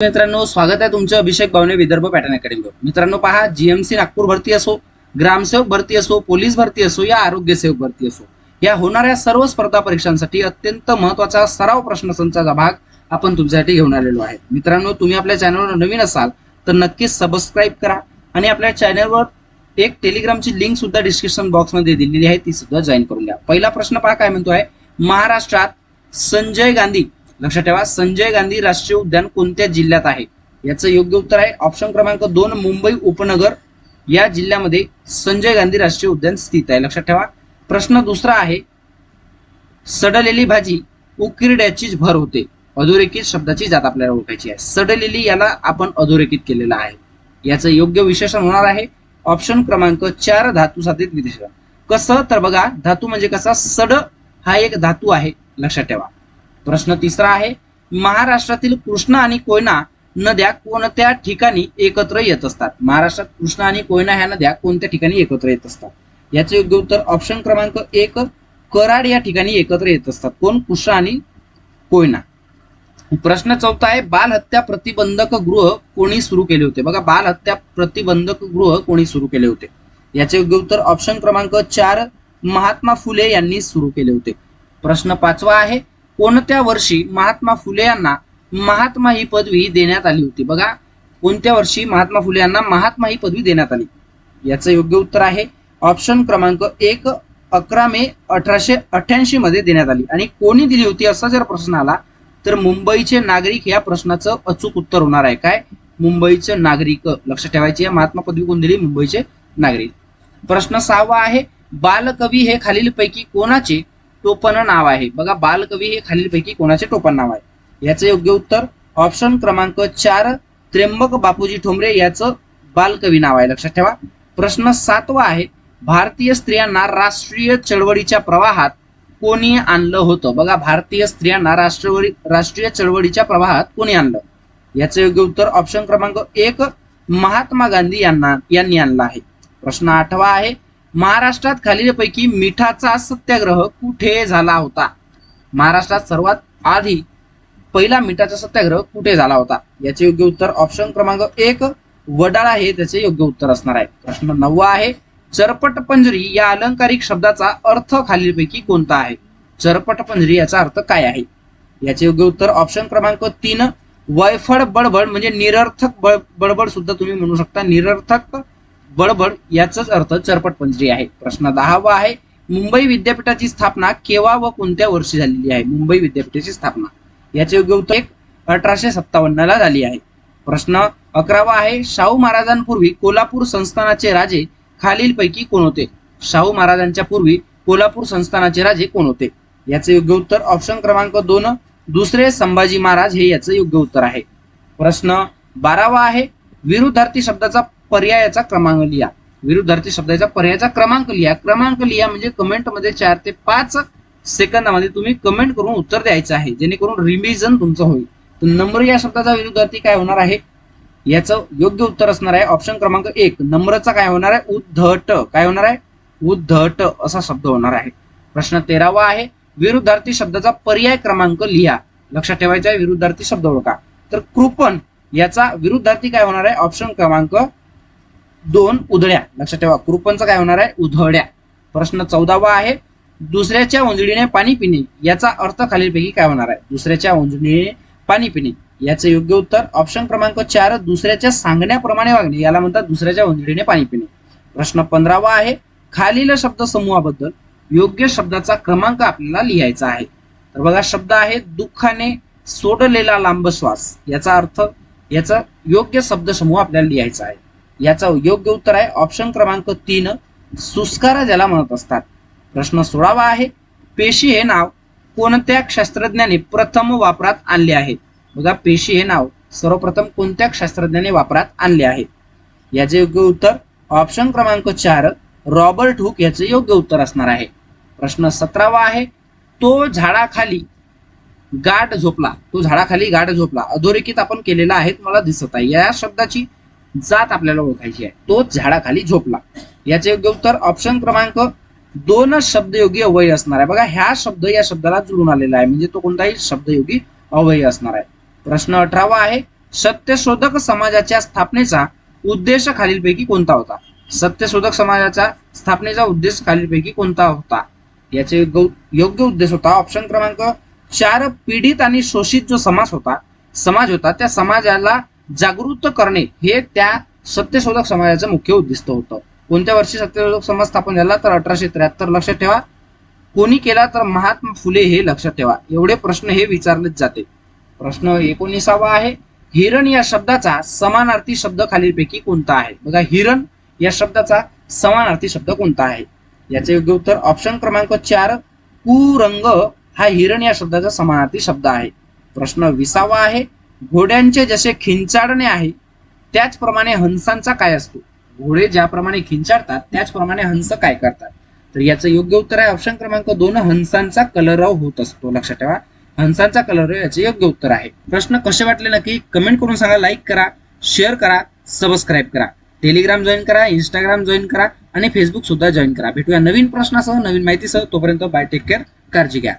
मित्रांनो स्वागत आहे तुमचं अभिषेक भावने विदर्भ पॅटर्न अकॅडमीवर मित्रांनो पहा जीएमसी नागपूर भरती असो ग्रामसेवक भरती असो पोलीस भरती असो या आरोग्य सेवक भरती असो या होणाऱ्या सर्व स्पर्धा परीक्षांसाठी अत्यंत महत्त्वाचा सराव प्रश्नसंचाचा भाग आपण तुमच्यासाठी घेऊन आलेलो आहे. मित्रांनो तुम्ही आपल्या चॅनलवर नवीन असाल तर नक्कीच सबस्क्राईब करा आणि आपल्या चॅनलवर एक टेलिग्रामची लिंक सुद्धा डिस्क्रिप्शन बॉक्समध्ये दिलेली आहे ती सुद्धा जॉईन करून घ्या. पहिला प्रश्न पहा काय म्हणतो आहे महाराष्ट्रात संजय गांधी लक्षात ठेवा संजय गांधी राष्ट्रीय उद्यान कोणत्या जिल्ह्यात आहे? याचं योग्य उत्तर आहे ऑप्शन क्रमांक दोन मुंबई उपनगर. या जिल्ह्यामध्ये संजय गांधी राष्ट्रीय उद्यान स्थित आहे. लक्षात ठेवा. प्रश्न दुसरा आहे सडलेली भाजी उकिरड्याचीच भर होते. अधोरेखित शब्दाची जात आपल्याला ओळखायची आहे. सडलेली याला आपण अधोरेखित केलेलं आहे. याचं योग्य विशेषण होणार आहे. ऑप्शन क्रमांक चार धातू साधित विशेषण कसं? तर बघा धातू म्हणजे कसा? सड हा एक धातू आहे. लक्षात ठेवा. प्रश्न तिसरा आहे महाराष्ट्रातील कृष्णा आणि कोयना नद्या कोणत्या ठिकाणी एकत्र येत असतात? महाराष्ट्रात कृष्णा आणि कोयना ह्या नद्या कोणत्या ठिकाणी एकत्र येत असतात? याचे योग्य उत्तर ऑप्शन क्रमांक एक कराड या ठिकाणी एकत्र येत असतात. कोण? कृष्णा आणि कोयना. प्रश्न चौथा आहे बालहत्या प्रतिबंधक गृह कोणी सुरू केले होते? बघा बालहत्या प्रतिबंधक गृह कोणी सुरू केले होते? याचे योग्य उत्तर ऑप्शन क्रमांक चार महात्मा फुले यांनी सुरू केले होते. प्रश्न पाचवा आहे कोणत्या वर्षी महात्मा फुले यांना महात्मा ही पदवी देण्यात आली होती? बघा कोणत्या वर्षी महात्मा फुले यांना महात्मा ही पदवी देण्यात आली? याचं योग्य उत्तर आहे ऑप्शन क्रमांक एक अकरा मे अठराशे अठ्याऐंशी मध्ये देण्यात आली. आणि कोणी दिली होती असा जर प्रश्न आला तर मुंबईचे नागरिक या प्रश्नाचं अचूक उत्तर होणार आहे. काय? मुंबईचे नागरिक. लक्षात ठेवायचे या महात्मा पदवी कोण दिली? मुंबईचे नागरिक. प्रश्न सहावा आहे बालकवी हे खालीलपैकी कोणाचे? टोपण नाव आहे. बघा बालकवी हे खालीलपैकी कोणाचे टोपण नाव आहे? याचं योग्य उत्तर ऑप्शन क्रमांक चार त्र्यंबक बापूजी ठोंबरे याचं बालकवी नाव आहे. लक्षात ठेवा. प्रश्न सातवा आहे भारतीय स्त्रियांना राष्ट्रीय चळवळीच्या प्रवाहात कोणी आणलं होतं? बघा भारतीय स्त्रियांना राष्ट्रवळी राष्ट्रीय चळवळीच्या प्रवाहात कोणी आणलं? याचं योग्य उत्तर ऑप्शन क्रमांक एक महात्मा गांधी यांना यांनी आणलं आहे. प्रश्न आठवा आहे महाराष्ट्रात खालीलपैकी मिठाचा सत्याग्रह कुठे झाला होता? महाराष्ट्रात सर्वात आधी पहिला मिठाचा सत्याग्रह कुठे झाला होता? याचे योग्य उत्तर ऑप्शन क्रमांक एक वडाळा हे त्याचे योग्य उत्तर असणार आहे. प्रश्न नववा आहे चरपट पंजरी या अलंकारिक शब्दाचा अर्थ खालीलपैकी कोणता आहे? चरपट पंजरी याचा अर्थ काय आहे? याचे योग्य उत्तर ऑप्शन क्रमांक तीन वैफळ बडबड म्हणजे निरर्थक बडबड सुद्धा तुम्ही म्हणू शकता. निरर्थक बडबड याचाच अर्थ चरपट पंजरी आहे. प्रश्न दहावा आहे मुंबई विद्यापीठाची स्थापना केव्हा व कोणत्या वर्षी झालेली आहे? मुंबई विद्यापीठाची स्थापना. याचे योग्य उत्तर एक अठराशे सत्तावन्न ला झाली आहे. प्रश्न अकरावा आहे शाहू महाराजांपूर्वी कोल्हापूर संस्थानाचे राजे खालीलपैकी कोण होते? शाहू महाराजांच्या पूर्वी कोल्हापूर संस्थानाचे राजे कोण होते? याचे योग्य उत्तर ऑप्शन क्रमांक दोन दुसरे संभाजी महाराज हे याचं योग्य उत्तर आहे. प्रश्न बारावा आहे विरुद्धार्थी शब्दाचा पर्यायाचा क्रमांक लिहा. विरुद्धार्थी शब्दाचा पर्यायाचा क्रमांक लिहा. क्रमांक लिहा म्हणजे कमेंटमध्ये चार ते पाच सेकंदामध्ये तुम्ही कमेंट करून उत्तर द्यायचं आहे. जेणेकरून रिव्हिजन तुमचं होईल. तर नम्र या शब्दाचा विरुद्धार्थी काय होणार आहे? याचं योग्य उत्तर असणार आहे ऑप्शन क्रमांक एक. नम्रचा काय होणार आहे? उद्धट. काय होणार आहे? उद्धट असा शब्द होणार आहे. प्रश्न तेरावा आहे. विरुद्धार्थी शब्दाचा पर्याय क्रमांक लिहा. लक्षात ठेवायचा आहे विरुद्धार्थी शब्द ओळखा तर कृपण याचा विरुद्धार्थी काय होणार आहे? ऑप्शन क्रमांक दोन उधळ्या. लक्षात ठेवा कृपणचं काय होणार आहे? उधळ्या. प्रश्न चौदावा आहे दुसऱ्याच्या उंजळीने पाणी पिणे याचा अर्थ खालीलपैकी काय होणार आहे? दुसऱ्याच्या उंजळीने पाणी पिणे. याचं योग्य उत्तर ऑप्शन क्रमांक चार दुसऱ्याच्या सांगण्याप्रमाणे वागणे. याला म्हणतात दुसऱ्याच्या उंजळीने पाणी पिणे. प्रश्न पंधरावा आहे खालील शब्द समूहाबद्दल योग्य शब्दाचा क्रमांक आपल्याला लिहायचा आहे. तर बघा शब्द आहे दुःखाने सोडलेला लांब श्वास. याचा अर्थ याचा योग्य शब्द समूह आपल्याला लिहायचा आहे. याचं योग्य उत्तर आहे. ऑप्शन क्रमांक तीन सुस्कारा ज्याला म्हणत असतात. प्रश्न सोळावा आहे. पेशी हे नाव कोणत्या शास्त्रज्ञाने प्रथम वापरात आणले आहे? बघा पेशी हे नाव सर्वप्रथम कोणत्या शास्त्रज्ञाने वापरात आणले आहे? याचे योग्य उत्तर ऑप्शन क्रमांक चार रॉबर्ट हुक याचे योग्य उत्तर असणार आहे. प्रश्न सतरावा आहे. तो झाडाखाली गाठ झोपला. तो झाडाखाली गाठ झोपला. अधोरेखित आपण केलेला आहे मला दिसत आहे. या शब्दाची जात आपल्याला ओळखायची आहे. तो झाडाखाली झोपला. याचे योग्य उत्तर ऑप्शन क्रमांक दोन शब्दयोगी अवयव असणार आहे. बघा ह्या शब्द या शब्दाला जुळून आलेला आहे. म्हणजे तो कोणताही शब्दयोगी अवयय असणार आहे. प्रश्न अठरावा आहे सत्यशोधक समाजाच्या स्थापनेचा उद्देश खालीलपैकी कोणता होता? सत्यशोधक समाजाच्या स्थापनेचा उद्देश खालीलपैकी कोणता होता? याचे योग्य उद्देश होता. ऑप्शन क्रमांक चार पीडित आणि शोषित जो समाज होता समाज होता त्या समाजाला जागृत करणे हे त्या सत्यशोधक समाजाचं मुख्य उद्दिष्ट होतं. कोणत्या वर्षी सत्यशोधक समाज स्थापन झाला तर अठराशे त्र्याहत्तर? लक्षात ठेवा. कोणी केला तर महात्मा फुले हे लक्षात ठेवा. एवढे प्रश्न हे विचारलेच जाते. प्रश्न एकोणीसावा आहे. हिरण या शब्दाचा समानार्थी शब्द खालीलपैकी कोणता आहे? बघा हिरण या शब्दाचा समानार्थी शब्द कोणता आहे? याचे योग्य उत्तर ऑप्शन क्रमांक चार कुरंग हा हिरण या शब्दाचा समानार्थी शब्द आहे. प्रश्न विसावा आहे. घोड्यांचे जसे खिंचाडणे आहे त्याचप्रमाणे हंसांचा काय असतो? घोडे ज्याप्रमाणे खिंचाडतात त्याचप्रमाणे हंस काय करतात? तर याचं योग्य उत्तर आहे ऑप्शन क्रमांक दोन हंसांचा कलरव होत असतो. लक्षात ठेवा. हंसांचा कलर याचे योग्य उत्तर आहे. प्रश्न कसे वाटले नक्की? कमेंट करून सांगा लाईक करा शेअर करा सबस्क्राईब करा. टेलिग्राम जॉईन करा इंस्टाग्राम जॉईन करा आणि फेसबुक सुद्धा जॉईन करा. भेटूया नवीन प्रश्नासह नवीन माहितीसह. तोपर्यंत बाय टेक केअर काळजी घ्या.